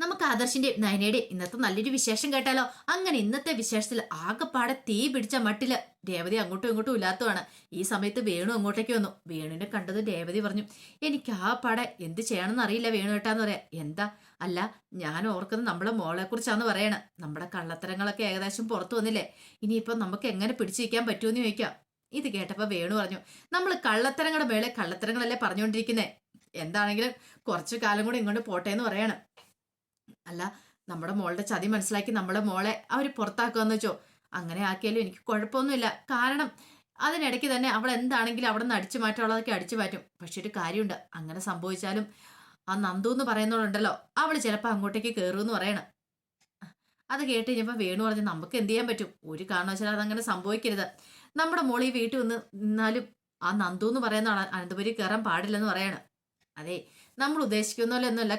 നമുക്ക് ആദർശിന്റെ നയനയുടെ ഇന്നത്തെ നല്ലൊരു വിശേഷം കേട്ടാലോ? അങ്ങനെ ഇന്നത്തെ വിശേഷത്തിൽ ആകെപ്പാടെ തീ പിടിച്ച മട്ടിൽ രേവതി അങ്ങോട്ടും ഇങ്ങോട്ടും ഇല്ലാത്തതാണ്. ഈ സമയത്ത് വേണു അങ്ങോട്ടേക്ക് വന്നു. വേണുവിനെ കണ്ടത് രേവതി പറഞ്ഞു എനിക്ക് ആ പാടെ എന്ത് ചെയ്യണമെന്ന് അറിയില്ല വേണു കേട്ടാന്ന് പറയാ. എന്താ? അല്ല ഞാൻ ഓർക്കുന്നത് നമ്മളെ മോളെ കുറിച്ചാന്ന് പറയണ. നമ്മുടെ കള്ളത്തരങ്ങളൊക്കെ ഏകദേശം പുറത്തു വന്നില്ലേ? ഇനിയിപ്പോ നമുക്ക് എങ്ങനെ പിടിച്ചിരിക്കാൻ പറ്റുമെന്ന് ചോദിക്കാം. ഇത് കേട്ടപ്പോ വേണു പറഞ്ഞു നമ്മൾ കള്ളത്തരങ്ങളുടെ മേളെ കള്ളത്തരങ്ങളല്ലേ പറഞ്ഞുകൊണ്ടിരിക്കുന്നേ എന്താണെങ്കിലും കുറച്ചു കാലം കൂടെ ഇങ്ങോട്ട് പോട്ടെ എന്ന് പറയാണ്. അല്ല നമ്മുടെ മോളുടെ ചതി മനസ്സിലാക്കി നമ്മുടെ മോളെ അവർ പുറത്താക്കുകയെന്ന് വെച്ചോ? അങ്ങനെ ആക്കിയാലും എനിക്ക് കുഴപ്പമൊന്നുമില്ല. കാരണം അതിനിടയ്ക്ക് തന്നെ അവൾ എന്താണെങ്കിലും അവിടെ നിന്ന് അടിച്ചു മാറ്റാനുള്ളതൊക്കെ അടിച്ചു മാറ്റും. പക്ഷെ ഒരു കാര്യമുണ്ട്. അങ്ങനെ സംഭവിച്ചാലും ആ നന്ദു എന്ന് പറയുന്നവളുണ്ടല്ലോ. അവൾ ചിലപ്പോൾ അങ്ങോട്ടേക്ക് കയറുമെന്ന് പറയണം. അത് കേട്ട് കഴിഞ്ഞപ്പോൾ വേണു പറഞ്ഞ് നമുക്ക് എന്ത് ചെയ്യാൻ പറ്റും? ഒരു കാരണവശാലും അതങ്ങനെ സംഭവിക്കരുത്. നമ്മുടെ മോളി വീട്ടിൽ വന്ന് നിന്നാലും ആ നന്ദു എന്ന് പറയുന്ന അനന്തപുരി കയറാൻ പാടില്ലെന്ന് പറയണം. അതെ നമ്മൾ ഉദ്ദേശിക്കുന്ന പോലെ ഒന്നുമല്ല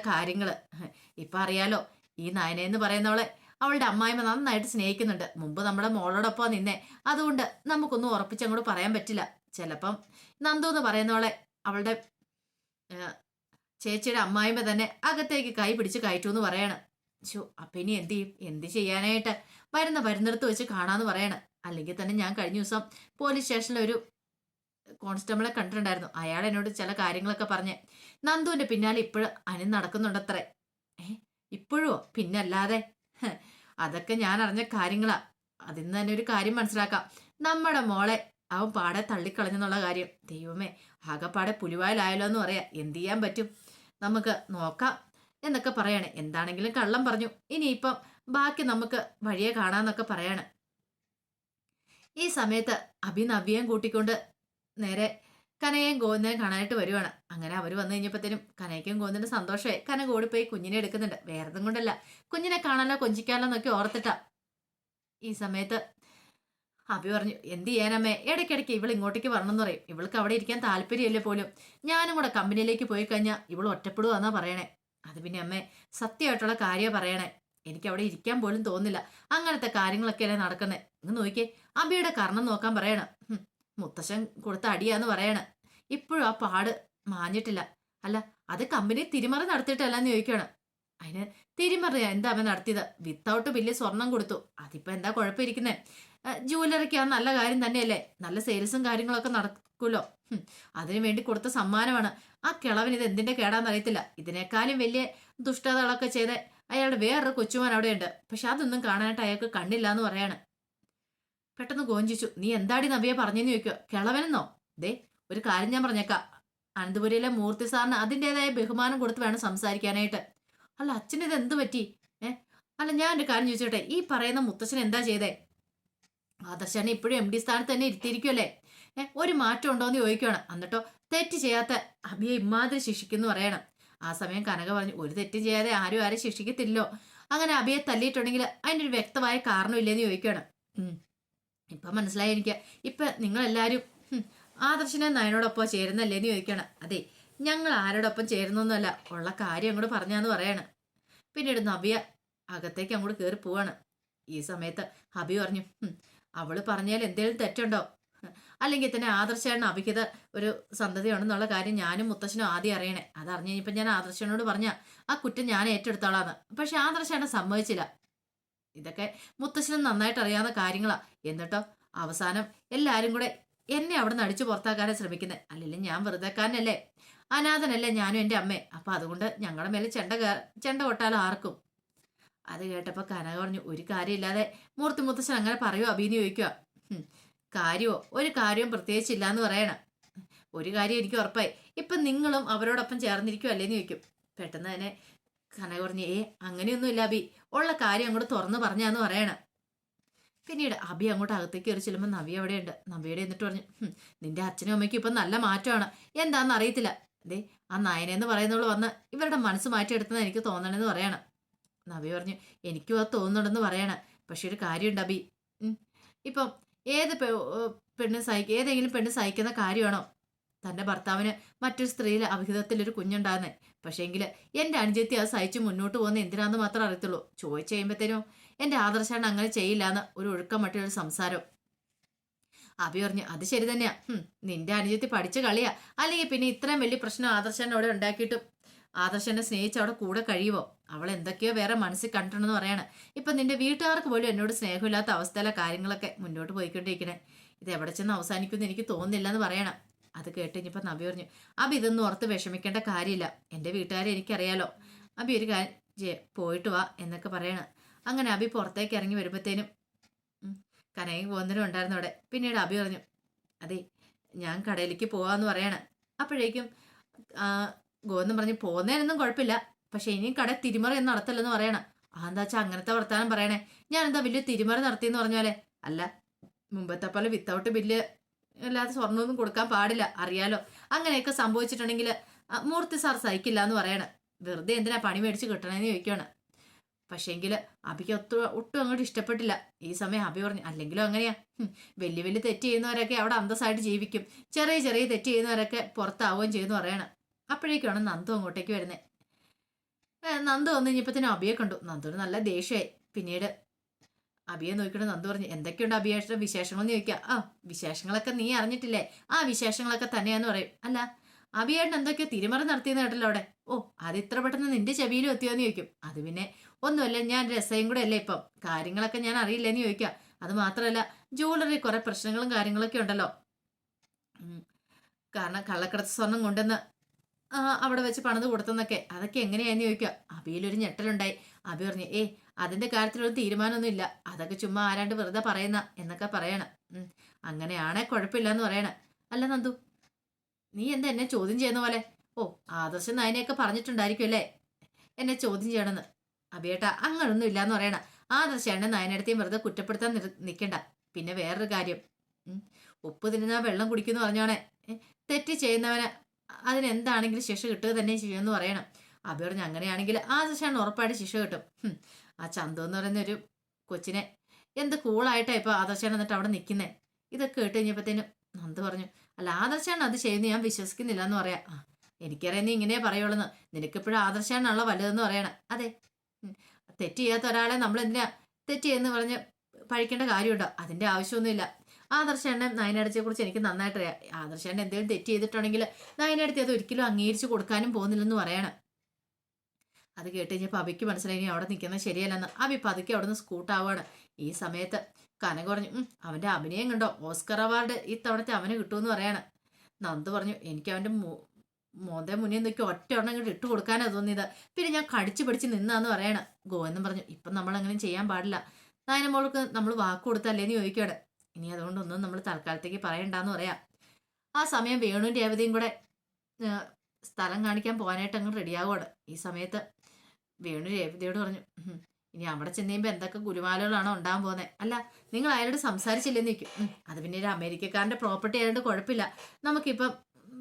ഇപ്പം അറിയാലോ ഈ നയനെന്ന് പറയുന്നവളെ അവളുടെ അമ്മായിമ്മ നന്നായിട്ട് സ്നേഹിക്കുന്നുണ്ട്. മുമ്പ് നമ്മുടെ മോളോടൊപ്പം നിന്നേ. അതുകൊണ്ട് നമുക്കൊന്നും ഉറപ്പിച്ചങ്ങോട്ട് പറയാൻ പറ്റില്ല. ചിലപ്പം നന്ദു എന്ന് പറയുന്നവളെ അവളുടെ ചേച്ചിയുടെ അമ്മായിമ്മ തന്നെ അകത്തേക്ക് കൈ പിടിച്ച് കയറ്റൂന്ന് പറയാണ്. ചോ അപ്പം ഇനി എന്ത് ചെയ്യും? എന്ത് ചെയ്യാനായിട്ട്? വരുന്ന വരുന്നിടത്ത് വെച്ച് കാണാമെന്ന് പറയാണ്. അല്ലെങ്കിൽ തന്നെ ഞാൻ കഴിഞ്ഞ ദിവസം പോലീസ് സ്റ്റേഷനിൽ ഒരു കോൺസ്റ്റബിളെ കണ്ടിട്ടുണ്ടായിരുന്നു. അയാൾ എന്നോട് ചില കാര്യങ്ങളൊക്കെ പറഞ്ഞ് നന്ദുവിന്റെ പിന്നാലെ ഇപ്പോഴും അനി നടക്കുന്നുണ്ടത്രേ. ഏ ഇപ്പോഴോ പിന്നല്ലാതെ? അതൊക്കെ ഞാൻ അറിഞ്ഞ കാര്യങ്ങളാ. അതിൽ നിന്ന് തന്നെ ഒരു കാര്യം മനസ്സിലാക്കാം. നമ്മുടെ മോളെ അവൻ പാടെ തള്ളിക്കളഞ്ഞെന്നുള്ള കാര്യം. ദൈവമേ ആകെപ്പാടെ പുലിവായിലായല്ലോ എന്ന് പറയാം. എന്ത് ചെയ്യാൻ പറ്റും? നമുക്ക് നോക്കാം. എന്നൊക്കെ പറയാണ്. എന്താണെങ്കിലും കള്ളം പറഞ്ഞു. ഇനിയിപ്പം ബാക്കി നമുക്ക് വഴിയെ കാണാന്നൊക്കെ പറയാണ്. ഈ സമയത്ത് അഭിനവ്യം കൂട്ടിക്കൊണ്ട് നേരെ കനയും ഗോവിന്ദനെ കാണാനായിട്ട് വരുവാണ്. അങ്ങനെ അവർ വന്നു കഴിഞ്ഞപ്പോഴത്തേനും കനയ്ക്കും ഗോവിന്ദനും സന്തോഷമായി. കന ഓടിപ്പോയി കുഞ്ഞിനെ എടുക്കുന്നുണ്ട്. വേറെതും കൊണ്ടല്ല. കുഞ്ഞിനെ കാണാനോ കൊഞ്ചിക്കാനോ എന്നൊക്കെ ഓർത്തിട്ടാ ഈ സമയത്ത് അഭി പറഞ്ഞു എന്ത് ചെയ്യാനമ്മേ? ഇടയ്ക്കിടയ്ക്ക് ഇവൾ ഇങ്ങോട്ടേക്ക് വരണം എന്ന് പറയും. ഇവൾക്ക് അവിടെ ഇരിക്കാൻ താല്പര്യമില്ല പോലും? ഞാനും കൂടെ കമ്പനിയിലേക്ക് പോയി കഴിഞ്ഞാൽ ഇവൾ ഒറ്റപ്പെടുവാന്നാ പറയണേ. അത് പിന്നെ അമ്മേ സത്യമായിട്ടുള്ള കാര്യം പറയണേ. എനിക്ക് അവിടെ ഇരിക്കാൻ പോലും തോന്നില്ല അങ്ങനത്തെ കാര്യങ്ങളൊക്കെ കാര്യങ്ങളൊക്കെയല്ലേ നടക്കുന്നത് ഇങ്ങ് നോക്കിയേ. അബിയുടെ കർണം നോക്കാൻ പറയണം. മുത്തശ്ശൻ കൊടുത്ത അടിയാന്ന് പറയണ. ഇപ്പോഴും ആ പാട് മാഞ്ഞിട്ടില്ല. അല്ല അത് കമ്പനി തിരിമറി നടത്തിയിട്ടല്ലെന്ന് ചോദിക്കണം. അതിന് തിരിമറി എന്താ അവൻ നടത്തിയത്? വിത്തൗട്ട് വലിയ സ്വർണം കൊടുത്തു. അതിപ്പോ എന്താ കുഴപ്പമിരിക്കുന്നേ? ജൂവലറിക്ക് ആ നല്ല കാര്യം തന്നെയല്ലേ? നല്ല സെയിൽസും കാര്യങ്ങളൊക്കെ നടക്കുമല്ലോ. അതിനു വേണ്ടി കൊടുത്ത സമ്മാനമാണ്. ആ കിളവൻ ഇത് എന്തിന്റെ കേടാന്ന് അറിയത്തില്ല. ഇതിനേക്കാളും വലിയ ദുഷ്ടതകളൊക്കെ ചെയ്ത് അയാളുടെ വേറൊരു കൊച്ചുമാൻ അവിടെയുണ്ട്. പക്ഷെ അതൊന്നും കാണാനായിട്ട് അയാൾക്ക് കണ്ണില്ല എന്ന് പറയാണ്. പെട്ടെന്ന് ഗോഞ്ചിച്ചു. നീ എന്താടി നവ്യ പറഞ്ഞെന്ന് ചോദിക്കുക? കിളവനെന്നോ? ദേ ഒരു കാര്യം ഞാൻ പറഞ്ഞേക്ക. അനന്തപുരിയിലെ മൂർത്തി സാറിന് അതിന്റെതായ ബഹുമാനം കൊടുത്ത് വേണം സംസാരിക്കാനായിട്ട്. അല്ല അച്ഛന് ഇത് എന്ത് പറ്റി? ഏ അല്ല ഞാൻ ഒരു കാര്യം ചോദിച്ചോട്ടെ? ഈ പറയുന്ന മുത്തച്ഛൻ എന്താ ചെയ്തേ? ആദർശാനെ ഇപ്പോഴും എം ഡി സ്ഥാനത്ത് തന്നെ ഇരുത്തിയിരിക്കുമല്ലേ ഏ ഒരു മാറ്റം ഉണ്ടോ എന്ന് ചോദിക്കുകയാണ് എന്നിട്ടോ തെറ്റ് ചെയ്യാത്ത അഭിയെ ഇമാതിരി ശിക്ഷിക്കുന്നു പറയണം. ആ സമയം കനക പറഞ്ഞു ഒരു തെറ്റ് ചെയ്യാതെ ആരും ആരും ശിക്ഷിക്കത്തില്ലോ അങ്ങനെ അഭിയെ തല്ലിയിട്ടുണ്ടെങ്കിൽ അതിന്റെ ഒരു വ്യക്തമായ കാരണമില്ലെന്ന് ചോദിക്കുകയാണ്. ഇപ്പൊ മനസ്സിലായി എനിക്ക്. ഇപ്പൊ നിങ്ങൾ എല്ലാരും ആദർശനെ നയനോടൊപ്പം ചേരുന്നല്ലേ എന്ന് ചോദിക്കണം. അതെ ഞങ്ങൾ ആരോടൊപ്പം ചേരുന്നൊന്നുമല്ല. ഉള്ള കാര്യം അങ്ങോട്ട് പറഞ്ഞാന്ന് പറയാണ്. പിന്നീട് നവ്യ അകത്തേക്ക് അങ്ങോട്ട് കയറി പോവാണ്. ഈ സമയത്ത് ഹബി പറഞ്ഞു അവൾ പറഞ്ഞാൽ എന്തെങ്കിലും തെറ്റുണ്ടോ? അല്ലെങ്കിൽ തന്നെ ആദർശേണ്ണ അഭിഹിത ഒരു സന്തതിയുണ്ടെന്നുള്ള കാര്യം ഞാനും മുത്തശ്ശനും ആദ്യം അറിയണേ. അത് അറിഞ്ഞു കഴിഞ്ഞപ്പോൾ ഞാൻ ആദർശനോട് പറഞ്ഞ ആ കുറ്റം ഞാൻ ഏറ്റെടുത്തോളാന്ന് പക്ഷെ ആദർശാണ് സമ്മതിച്ചില്ല. ഇതൊക്കെ മുത്തശ്ശനും നന്നായിട്ട് അറിയാവുന്ന കാര്യങ്ങളാണ് എന്നിട്ടോ അവസാനം എല്ലാവരും കൂടെ എന്നെ അവിടെ നിന്ന് അടിച്ചു പുറത്താക്കാനാണ് ശ്രമിക്കുന്നത് അല്ലെങ്കിൽ ഞാൻ വെറുതെക്കാരനല്ലേ? അനാഥനല്ലേ ഞാനും എന്റെ അമ്മേ. അപ്പം അതുകൊണ്ട് ഞങ്ങളുടെ മേലെ ചെണ്ട ചെണ്ട കൊട്ടാലോ ആർക്കും? അത് കേട്ടപ്പോൾ കനക പറഞ്ഞു ഒരു കാര്യമില്ലാതെ മൂർത്തി മുത്തശ്ശൻ അങ്ങനെ പറയുമോ അഭിനയ ചോദിക്കുക കാര്യമോ ഒരു കാര്യവും പ്രത്യേകിച്ച് ഇല്ലാന്ന് പറയണം. ഒരു കാര്യം എനിക്ക് ഉറപ്പായി. ഇപ്പം നിങ്ങളും അവരോടൊപ്പം ചേർന്നിരിക്കുവല്ലേന്ന് ചോദിക്കും. പെട്ടെന്ന് തന്നെ കനക പറഞ്ഞു ഏ അങ്ങനെയൊന്നുമില്ല അബി ഉള്ള കാര്യം അങ്ങോട്ട് തുറന്നു പറഞ്ഞാന്ന് പറയണം. പിന്നീട് അബി അങ്ങോട്ട് അകത്തേക്ക് കയറി ചെല്ലുമ്പോൾ നവി അവിടെയുണ്ട്. നവിയുടെ എന്നിട്ട് പറഞ്ഞു നിന്റെ അച്ഛനും അമ്മയ്ക്കും ഇപ്പം നല്ല മാറ്റമാണ്. എന്താണെന്ന് അറിയത്തില്ല. ദേ ആ നയനെന്ന് പറയുന്നവൾ വന്ന് ഇവരുടെ മനസ്സ് മാറ്റിയെടുത്തെന്ന് എനിക്ക് തോന്നണമെന്ന് പറയണം. നവി പറഞ്ഞു എനിക്കും അത് തോന്നുന്നുണ്ടെന്ന് പറയണം. പക്ഷെ ഒരു കാര്യമുണ്ട് അബി ഇപ്പം ഏത് പെണ്ണ് സഹിക്കും ഏതെങ്കിലും പെണ്ണ് സഹിക്കുന്ന കാര്യമാണോ? തന്റെ ഭർത്താവിന് മറ്റൊരു സ്ത്രീയിലെ അവിഹിതത്തിൽ ഒരു കുഞ്ഞുണ്ടാകുന്നേ പക്ഷേങ്കിൽ എന്റെ അനുജത്തി അത് സഹിച്ച് മുന്നോട്ട് പോകുന്ന എന്തിനാന്ന് മാത്രം അറിയത്തുള്ളൂ. ചോദിച്ചു കഴിയുമ്പോഴത്തേനും എന്റെ ആദർശാണ് അങ്ങനെ ചെയ്യില്ല എന്ന് ഒരു ഒഴുക്കം മറ്റൊരു സംസാരം. അഭി പറഞ്ഞു അത് ശരി തന്നെയാ. നിന്റെ അനുജത്തി പഠിച്ച കളിയാ. അല്ലെങ്കിൽ പിന്നെ ഇത്രയും വലിയ പ്രശ്നം ആദർശനെ അവിടെ ഉണ്ടാക്കിയിട്ടും ആദർശനെ സ്നേഹിച്ച് അവിടെ കൂടെ കഴിയുമോ അവൾ എന്തൊക്കെയോ വേറെ മനസ്സിൽ കണ്ടിട്ടുണ്ടെന്ന് പറയാണ്. ഇപ്പൊ നിന്റെ വീട്ടുകാർക്ക് പോലും എന്നോട് സ്നേഹമില്ലാത്ത അവസ്ഥയിലെ കാര്യങ്ങളൊക്കെ മുന്നോട്ട് പോയിക്കൊണ്ടിരിക്കണേ. ഇത് എവിടെ ചെന്ന് അവസാനിക്കുമെന്ന് എനിക്ക് തോന്നുന്നില്ല എന്ന് പറയണം. അത് കേട്ട് ഇനിയിപ്പോൾ നബി പറഞ്ഞു അബി ഇതൊന്നും ഓർത്ത് വിഷമിക്കേണ്ട കാര്യമില്ല. എന്റെ വീട്ടുകാരെ എനിക്കറിയാലോ. അബി ഒരു കാര്യം പോയിട്ട് വാ എന്നൊക്കെ പറയണം. അങ്ങനെ അബി പുറത്തേക്ക് ഇറങ്ങി വരുമ്പോഴത്തേനും കനകി പോകുന്നതിനും ഉണ്ടായിരുന്നു അവിടെ. പിന്നീട് അബി പറഞ്ഞു അതെ ഞാൻ കടയിലേക്ക് പോവാന്ന് പറയാണ്. അപ്പോഴേക്കും ആ, പറഞ്ഞ് പോകുന്നതിനൊന്നും കുഴപ്പമില്ല. പക്ഷേ ഇനിയും കട തിരിമറി ഒന്നും നടത്തില്ലെന്ന് പറയണം. ആ എന്താ വെച്ചാൽ അങ്ങനത്തെ വർത്താനം പറയണേ? ഞാൻ എന്താ വലിയ തിരിമറി നടത്തിയെന്ന് പറഞ്ഞാലേ അല്ല മുമ്പത്തെ പോലെ വിത്തൗട്ട് ബില്ല് അല്ലാതെ സ്വർണമൊന്നും കൊടുക്കാൻ പാടില്ല. അറിയാലോ. അങ്ങനെയൊക്കെ സംഭവിച്ചിട്ടുണ്ടെങ്കിൽ മൂർത്തി സാർ സഹിക്കില്ല എന്ന് പറയണം. വെറുതെ എന്തിനാ പണി മേടിച്ച് കിട്ടണമെന്ന് ചോദിക്കുകയാണ് പക്ഷേങ്കിൽ അബിക്ക് ഒത്തു ഒട്ടും അങ്ങോട്ട് ഇഷ്ടപ്പെട്ടില്ല. ഈ സമയം അബി പറഞ്ഞു അല്ലെങ്കിലും അങ്ങനെയാ. വലിയ വലിയ തെറ്റ് ചെയ്യുന്നവരൊക്കെ അവിടെ അന്തസ്സായിട്ട് ജീവിക്കും. ചെറിയ ചെറിയ തെറ്റ് ചെയ്യുന്നവരൊക്കെ പുറത്താവുകയും ചെയ്യുമെന്ന് പറയണം. അപ്പോഴേക്കാണ് നന്ദു അങ്ങോട്ടേക്ക് വരുന്നത് നന്ദു വന്ന് തന്നെ അബിയെ കണ്ടു. നന്ദുവിന് നല്ല ദേഷ്യമായി പിന്നീട് അബിയെ നോക്കിയിട്ട് നന്ദു പറഞ്ഞു എന്തൊക്കെയുണ്ട് അബിയേഷ വിശേഷങ്ങളെന്ന് ചോദിക്കുക? ആ വിശേഷങ്ങളൊക്കെ നീ അറിഞ്ഞിട്ടില്ലേ? ആ വിശേഷങ്ങളൊക്കെ തന്നെയാന്ന് പറയും. അല്ല അഭിയേട്ടൻ എന്തൊക്കെയോ തിരുമറി നടത്തിയെന്ന് കേട്ടല്ലോ അവിടെ. ഓ അത് ഇത്ര പെട്ടെന്ന് നിന്റെ ചെവിയിലും എത്തിയോന്ന് ചോദിക്കും. അത് പിന്നെ ഒന്നുമല്ല ഞാൻ രസയും കൂടെ അല്ലേ ഇപ്പം? കാര്യങ്ങളൊക്കെ ഞാൻ അറിയില്ലെന്ന് ചോദിക്കുക. അത് മാത്രമല്ല ജുവലറി കുറെ പ്രശ്നങ്ങളും കാര്യങ്ങളൊക്കെ ഉണ്ടല്ലോ. കാരണം കള്ളക്കടത്ത് സ്വർണം കൊണ്ടുവന്ന് അവിടെ വെച്ച് പണിത് കൊടുത്തെന്നൊക്കെ. അതൊക്കെ എങ്ങനെയാന്ന് ചോദിക്കുക. അബിയിലൊരു ഞെട്ടലുണ്ടായി. അബി പറഞ്ഞു ഏ അതിന്റെ കാര്യത്തിലൊരു തീരുമാനമൊന്നും ഇല്ല അതൊക്കെ ചുമ്മാ ആരാണ്ട് വെറുതെ പറയുന്ന എന്നൊക്കെ പറയണം. അങ്ങനെയാണെ കുഴപ്പമില്ല എന്ന് പറയണ. അല്ല നന്ദു നീ എന്താ എന്നെ ചോദ്യം ചെയ്യുന്ന പോലെ? ഓ ആദർശം നായനെയൊക്കെ പറഞ്ഞിട്ടുണ്ടായിരിക്കും അല്ലേ? എന്നെ ചോദ്യം ചെയ്യണമെന്ന്. അബിയേട്ടാ അങ്ങനൊന്നും ഇല്ല ഇല്ലാന്ന് പറയണ. ആദർശാണ് നയനടുത്തേയും വെറുതെ കുറ്റപ്പെടുത്താൻ നിൽക്കണ്ട പിന്നെ വേറൊരു കാര്യം. ഉപ്പ് തിന്നുന്ന വെള്ളം കുടിക്കുന്നു പറഞ്ഞോണേ. തെറ്റ് ചെയ്യുന്നവന് അതിനെന്താണെങ്കിലും ശിക്ഷ കിട്ടുക തന്നെ ചെയ്യുമെന്ന് പറയണം. അബി പറഞ്ഞു അങ്ങനെയാണെങ്കിൽ ആ ശിക്ഷയാണ് ഉറപ്പായിട്ട് ശിക്ഷ കിട്ടും. ആ ചന്തു എന്ന് പറയുന്ന ഒരു കൊച്ചിനെ എന്ത് കൂളായിട്ടാ ഇപ്പൊ ആദർശാണ് എന്നിട്ട് അവിടെ നിൽക്കുന്നത് ഇതൊക്കെ കേട്ട് കഴിഞ്ഞപ്പോഴത്തേനും നന്ദ് പറഞ്ഞു അല്ല ആദർശാണ് അത് ചെയ്യുന്നത് ഞാൻ വിശ്വസിക്കുന്നില്ല എന്ന് പറയാം. എനിക്കറിയാം നീ ഇങ്ങനെ പറയുള്ളൂ നിനക്കിപ്പോഴും ആദർശാണല്ലോ വലുതെന്ന് പറയണം. അതെ. തെറ്റ് ചെയ്യാത്ത ഒരാളെ നമ്മൾ എന്തിനാ തെറ്റ് ചെയ്യുന്ന പറഞ്ഞ് പഴിക്കേണ്ട കാര്യമുണ്ടോ? അതിന്റെ ആവശ്യമൊന്നുമില്ല. ആദർശേണ്ണ നയനടച്ചെ കുറിച്ച് എനിക്ക് നന്നായിട്ട് അറിയാം. ആദർശേണ്ണ എന്തെങ്കിലും തെറ്റ് ചെയ്തിട്ടുണ്ടെങ്കിൽ നയനടുത്ത് അത് ഒരിക്കലും അംഗീകരിച്ച് കൊടുക്കാനും പോകുന്നില്ലെന്ന് പറയണം. അത് കേട്ട് കഴിഞ്ഞപ്പോൾ അബിക്ക് മനസ്സിലായി ഇനി അവിടെ നിൽക്കുന്നത് ശരിയല്ലെന്ന്. അബി പതുക്കെ അവിടെ നിന്ന് സ്കൂട്ടാവാണ് ഈ സമയത്ത് കന കുറഞ്ഞു അവന്റെ അഭിനയം കണ്ടോ? ഓസ്കർ അവാർഡ് ഇത്തവണത്തെ തവണത്തെ അവന് കിട്ടുമെന്ന് പറയാണ്. നന്ദു പറഞ്ഞു എനിക്ക് അവന്റെ മോന്തേ മുന്നിൽ നിൽക്കി ഒറ്റ ഒരെണ്ണം ഇട്ട് കൊടുക്കാനാ തോന്നിയത്. പിന്നെ ഞാൻ കടിച്ചു പിടിച്ച് നിന്നാന്ന് പറയണം. ഗോവെന്നും പറഞ്ഞു ഇപ്പം നമ്മൾ അങ്ങനെ ചെയ്യാൻ പാടില്ല. നായനമോൾക്ക് നമ്മൾ വാക്ക് കൊടുത്തല്ലേന്ന് ചോദിക്കുകയാണ്. ഇനി അതുകൊണ്ടൊന്നും നമ്മൾ തൽക്കാലത്തേക്ക് പറയണ്ടെന്ന് പറയാം. ആ സമയം വേണുവും രേവതിയും കൂടെ സ്ഥലം കാണിക്കാൻ പോകാനായിട്ട് അങ്ങ് റെഡിയാവുകയാണ് ഈ സമയത്ത് വേണു രേവതിയോട് പറഞ്ഞു ഇനി അവിടെ ചെന്ന് കഴിയുമ്പോൾ എന്തൊക്കെ ഗുരുമാലകളാണോ ഉണ്ടാകാൻ പോകുന്നത് അല്ല നിങ്ങൾ അയാളോട് സംസാരിച്ചില്ലെന്ന് നിൽക്കും "ഉം, അത് പിന്നെ ഒരു അമേരിക്കക്കാരന്റെ പ്രോപ്പർട്ടി ആയതുകൊണ്ട് കുഴപ്പമില്ല. നമുക്കിപ്പം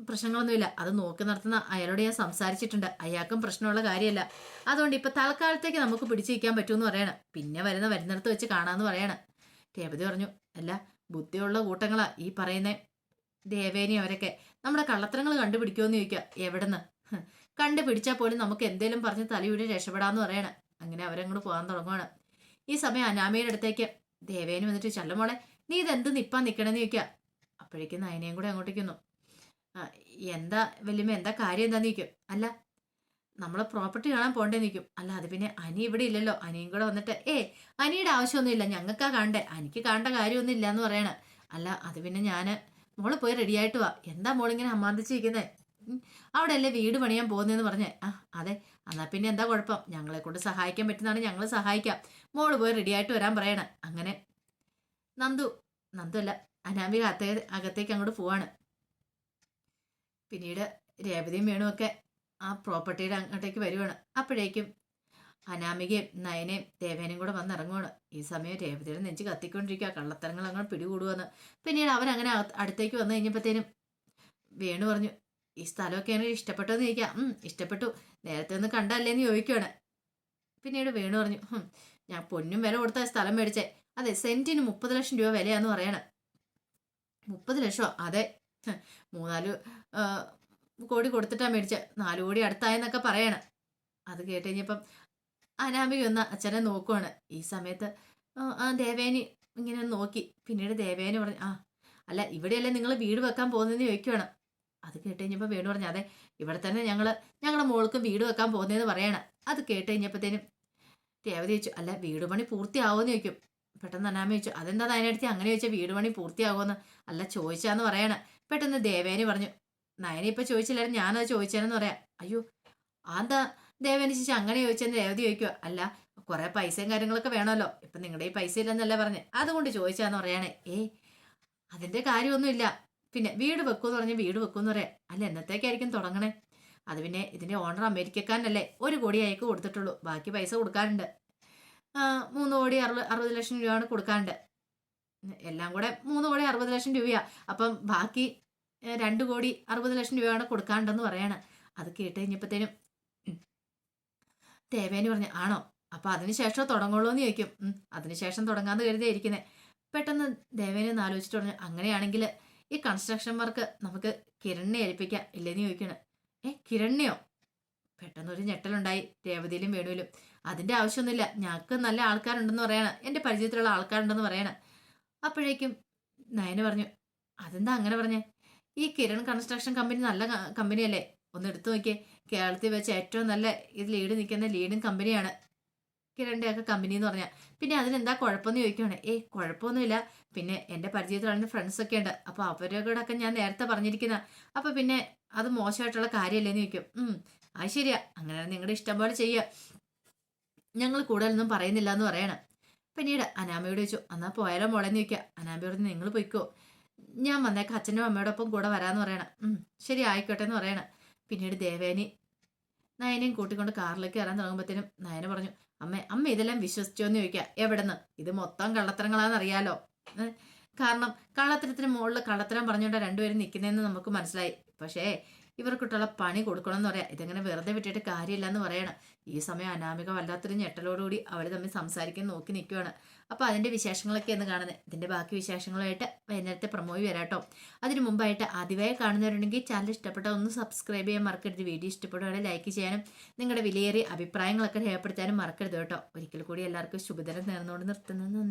പ്രശ്നങ്ങളൊന്നുമില്ല. അത് നോക്കി നടത്തുന്ന അയാളോട് ഞാൻ സംസാരിച്ചിട്ടുണ്ട്. അയാൾക്കും പ്രശ്നമുള്ള കാര്യമല്ല. അതുകൊണ്ട് ഇപ്പം തൽക്കാലത്തേക്ക് നമുക്ക് പിടിച്ചു നിൽക്കാൻ പറ്റുമെന്ന് പറയണം. പിന്നെ വരുന്ന വരുന്നിടത്ത് വെച്ച് കാണാമെന്ന് പറയണം. രേവതി പറഞ്ഞു അല്ല ബുദ്ധിയുള്ള കൂട്ടങ്ങളാ ഈ പറയുന്ന. ദേവേനി അവരൊക്കെ നമ്മുടെ കള്ളത്തരങ്ങൾ കണ്ടുപിടിക്കുമെന്ന് ചോദിക്കുക എവിടെന്ന്? കണ്ടുപിടിച്ചാൽ പോലും നമുക്ക് എന്തേലും പറഞ്ഞ് തലയൂരി രക്ഷപ്പെടാന്ന് പറയണം. അങ്ങനെ അവരങ്ങോട്ട് പോകാൻ തുടങ്ങുകയാണ് ഈ സമയം അനാമയുടെ അടുത്തേക്ക് ദേവേനി വന്നിട്ട് ചല്ലമോളെ നീ ഇതെന്ത് നിപ്പാൻ നിൽക്കണമെന്ന് ചോദിക്കുക അപ്പോഴേക്കും നയനയും കൂടെ അങ്ങോട്ടേക്കുന്നു എന്താ വല്യമ്മ എന്താ കാര്യം എന്താന്ന് ചോദിക്കും. അല്ല നമ്മളെ പ്രോപ്പർട്ടി കാണാൻ പോണ്ടേ നിൽക്കും അല്ല അത് പിന്നെ അനി ഇവിടെ ഇല്ലല്ലോ. അനിയും കൂടെ വന്നിട്ട് ഏ അനിയുടെ ആവശ്യമൊന്നുമില്ല. ഞങ്ങൾക്കാ കാണണ്ടേ? അനിക്ക് കാണേണ്ട കാര്യമൊന്നും ഇല്ല എന്ന് പറയണ. അല്ല അത് പിന്നെ ഞാൻ മോൾ പോയി റെഡി ആയിട്ട് വാ. എന്താ മോളിങ്ങനെ അമ്മാന്തിച്ചിരിക്കുന്നത് അവിടെ അല്ലേ വീട് പണിയാൻ പോകുന്നതെന്ന് പറഞ്ഞേ. ആ അതെ. എന്നാ പിന്നെ എന്താ കുഴപ്പം? ഞങ്ങളെ കൊണ്ട് സഹായിക്കാൻ പറ്റുന്നതാണ് ഞങ്ങൾ സഹായിക്കാം. മോൾ പോയി റെഡി ആയിട്ട് വരാൻ പറയണേ. അങ്ങനെ നന്ദു നന്ദു അല്ല അനാമിക അത്തേ അകത്തേക്ക് അങ്ങോട്ട് പോവാണ്. പിന്നീട് രേവതിയും വേണുമൊക്കെ ആ പ്രോപ്പർട്ടിയുടെ അങ്ങോട്ടേക്ക് വരുവാണ്. അപ്പോഴേക്കും അനാമികയും നയനയും ദേവേനയും കൂടെ വന്നിറങ്ങുവാണ്. ഈ സമയം രേവതിയുടെ നെഞ്ച് കത്തിക്കൊണ്ടിരിക്കുക കള്ളത്തരങ്ങൾ അങ്ങനെ പിടികൂടുവന്ന്. പിന്നീട് അവൻ അങ്ങനെ അടുത്തേക്ക് വന്നു കഴിഞ്ഞപ്പോഴത്തേനും വേണു പറഞ്ഞു ഈ സ്ഥലമൊക്കെ എനിക്ക് ഇഷ്ടപ്പെട്ടോ എന്ന് ചോദിക്കാം. ഇഷ്ടപ്പെട്ടു. നേരത്തെ ഒന്ന് കണ്ടല്ലേ എന്ന് ചോദിക്കുവാണ്. പിന്നീട് വേണു പറഞ്ഞു "ഹും, ഞാൻ പൊന്നും വില കൊടുത്ത സ്ഥലം മേടിച്ചേ. അതെ സെന്റിന് മുപ്പത് ലക്ഷം രൂപ വിലയാന്ന് പറയണ. മുപ്പത് ലക്ഷമോ അതെ. മൂന്നാൽ കോടി കൊടുത്തിട്ടാ മേടിച്ച. നാലു കോടി അടുത്തായെന്നൊക്കെ പറയണ. അത് കേട്ട് കഴിഞ്ഞപ്പം അനാമിക ഒന്ന് അച്ഛനെ നോക്കുവാണ്. ഈ സമയത്ത് ആ, ദേവേനി ഇങ്ങനെ നോക്കി. പിന്നീട് ദേവേനി പറഞ്ഞു ആ അല്ല ഇവിടെയല്ലേ നിങ്ങൾ വീട് വെക്കാൻ പോകുന്നതെന്ന് ചോദിക്കുവാണ്. അത് കേട്ട് കഴിഞ്ഞപ്പോൾ വേണു പറഞ്ഞു അതെ ഇവിടെ തന്നെ ഞങ്ങൾ ഞങ്ങളുടെ മോൾക്ക് വീട് വെക്കാൻ പോകുന്നതെന്ന് പറയണം. അത് കേട്ട് കഴിഞ്ഞപ്പോഴത്തേനും രേവതി ചോദിച്ചു അല്ല വീട് പണി പൂർത്തിയാവുമെന്ന് ചോദിക്കും. പെട്ടെന്ന് അനാമ ചോദിച്ചു അതെന്താ അതിനടുത്ത് അങ്ങനെ ചോദിച്ചാൽ വീട് പണി പൂർത്തിയാകുമെന്ന് അല്ല ചോദിച്ചാന്ന് പറയണ. പെട്ടെന്ന് ദേവേനി പറഞ്ഞു നയന ഇപ്പൊ ചോദിച്ചില്ലായിരുന്നു ഞാനത് ചോദിച്ചേനെന്ന് പറയാം. അയ്യോ അതെന്താ ദേവേനി ചേച്ചി അങ്ങനെ ചോദിച്ചെന്ന് രേവതി ചോദിക്കുക അല്ല കുറെ പൈസയും കാര്യങ്ങളൊക്കെ വേണമല്ലോ. ഇപ്പൊ നിങ്ങളുടെ ഈ പൈസ ഇല്ലെന്നല്ലേ പറഞ്ഞ്. അതുകൊണ്ട് ചോദിച്ചാന്ന് പറയണേ. ഏ അതിന്റെ കാര്യമൊന്നുമില്ല. പിന്നെ വീട് വെക്കൂന്ന് പറഞ്ഞ് വീട് വെക്കുമെന്ന് പറയാം. അല്ല എന്നത്തേക്കായിരിക്കും തുടങ്ങണേ? അത് പിന്നെ ഇതിന്റെ ഓണർ അമേരിക്കക്കാരനല്ലേ. ഒരു കോടി അയക്ക് കൊടുത്തിട്ടുള്ളൂ. ബാക്കി പൈസ കൊടുക്കാനുണ്ട്. ആ, മൂന്ന് കോടി അറുപത് അറുപത് ലക്ഷം രൂപയാണ് കൊടുക്കാനുണ്ട്. എല്ലാം കൂടെ മൂന്ന് കോടി അറുപത് ലക്ഷം രൂപയാ. അപ്പം ബാക്കി രണ്ട് കോടി അറുപത് ലക്ഷം രൂപയാണ് കൊടുക്കാണ്ടെന്ന് പറയാണ്. അത് കേട്ട് കഴിഞ്ഞപ്പോഴത്തേനും ദേവേനി പറഞ്ഞു ആണോ? അപ്പൊ അതിനുശേഷം തുടങ്ങുള്ളൂ എന്ന് ചോദിക്കും. അതിനുശേഷം തുടങ്ങാന്ന് കരുതിയായിരിക്കുന്നത് പെട്ടെന്ന് ദേവേനി ഒന്ന് ആലോചിച്ചിട്ട് പറഞ്ഞു അങ്ങനെയാണെങ്കിൽ ഈ കൺസ്ട്രക്ഷൻ വർക്ക് നമുക്ക് കിരണിനെ ഏൽപ്പിക്കാം ഇല്ലെന്ന് ചോദിക്കണ് ഏ കിരണിനെയോ? പെട്ടെന്നൊരു ഞെട്ടലുണ്ടായി രേവതിയിലും വേണുവിലും. അതിന്റെ ആവശ്യമൊന്നുമില്ല. ഞങ്ങൾക്ക് നല്ല ആൾക്കാരുണ്ടെന്ന് പറയണം. എന്റെ പരിചയത്തിലുള്ള ആൾക്കാരുണ്ടെന്ന് പറയണം. അപ്പോഴേക്കും നയന പറഞ്ഞു അതെന്താ അങ്ങനെ പറഞ്ഞേ? ഈ കിരൺ കൺസ്ട്രക്ഷൻ കമ്പനി നല്ല കമ്പനിയല്ലേ? ഒന്ന് എടുത്തു നോക്കിയേ. കേരളത്തിൽ വെച്ച് ഏറ്റവും നല്ല ഇത് ലീഡ് നിൽക്കുന്ന ലീഡിങ് കമ്പനിയാണ് കിരണിന്റെ ഒക്കെ കമ്പനി എന്ന് പറഞ്ഞാൽ പിന്നെ അതിനെന്താ കുഴപ്പമെന്ന് ചോദിക്കുകയാണ് ഏ കുഴപ്പമൊന്നുമില്ല. പിന്നെ എന്റെ പരിചയത്തിലാണ് ഫ്രണ്ട്സൊക്കെ ഉണ്ട്. അപ്പോൾ അവരോടൊക്കെ ഞാൻ നേരത്തെ പറഞ്ഞിരിക്കുന്ന. അപ്പോൾ പിന്നെ അത് മോശമായിട്ടുള്ള കാര്യമല്ലേന്ന് ചോദിക്കും. അത് ശരിയാ. അങ്ങനെ നിങ്ങളുടെ ഇഷ്ടം പോലെ ചെയ്യുക ഞങ്ങൾ കൂടുതലൊന്നും പറയുന്നില്ല എന്ന് പറയണം. പിന്നീട് അനാമയോട് ചോദിച്ചു എന്നാൽ പോയാലോ മോളെന്ന് ചോദിക്കുക. അനാമയോട് നിങ്ങൾ പൊയ്ക്കോ. ഞാൻ വന്നേക്കാം അച്ഛനും അമ്മയോടൊപ്പം കൂടെ വരാമെന്ന് പറയണം. ശരി ആയിക്കോട്ടെ എന്ന് പറയണം. പിന്നീട് ദേവേനി നയനെയും കൂട്ടിക്കൊണ്ട് കാറിലേക്ക് കയറാൻ തുടങ്ങുമ്പോഴത്തേനും നയന പറഞ്ഞു അമ്മ അമ്മ ഇതെല്ലാം വിശ്വസിച്ചോ എന്ന് ചോദിക്കുക എവിടെന്ന്? ഇത് മൊത്തം കള്ളത്തരങ്ങളാണെന്ന് അറിയാലോ കാരണം കള്ളത്തരത്തിന് മുകളിൽ കള്ളത്തരം പറഞ്ഞുകൊണ്ട് രണ്ടുപേരും നിൽക്കുന്നതെന്ന് നമുക്ക് മനസ്സിലായി. പക്ഷേ ഇവർക്കിട്ടുള്ള പണി കൊടുക്കണം എന്ന് പറയാം. ഇതെങ്ങനെ വെറുതെ വിട്ടിട്ട് കാര്യമില്ല എന്ന് പറയണം. ഈ സമയം അനാമിക വല്ലാത്തൊരു ഞെട്ടലോടുകൂടി അവർ തമ്മിൽ സംസാരിക്കാൻ നോക്കി നിൽക്കുകയാണ് അപ്പോൾ അതിന്റെ വിശേഷങ്ങളൊക്കെ എന്ന് കാണുന്നത് ഇതിന്റെ ബാക്കി വിശേഷങ്ങളുമായിട്ട് വൈകുന്നേരത്തെ പ്രമോയി വരാട്ടോ. അതിനു മുമ്പായിട്ട് ആദ്യമായി കാണുന്നവരുണ്ടെങ്കിൽ ചാനൽ ഇഷ്ടപ്പെട്ട ഒന്ന് സബ്സ്ക്രൈബ് ചെയ്യാൻ മറക്കരുത്. വീഡിയോ ഇഷ്ടപ്പെടുകയാണെങ്കിൽ ലൈക്ക് ചെയ്യാനും നിങ്ങളുടെ വിലയേറിയ അഭിപ്രായങ്ങളൊക്കെ രേഖപ്പെടുത്താനും മറക്കരുത് കേട്ടോ. ഒരിക്കൽ കൂടി എല്ലാവർക്കും ശുഭദിനം നേർന്നുകൊണ്ട് നിർത്തുന്നു. നന്ദി.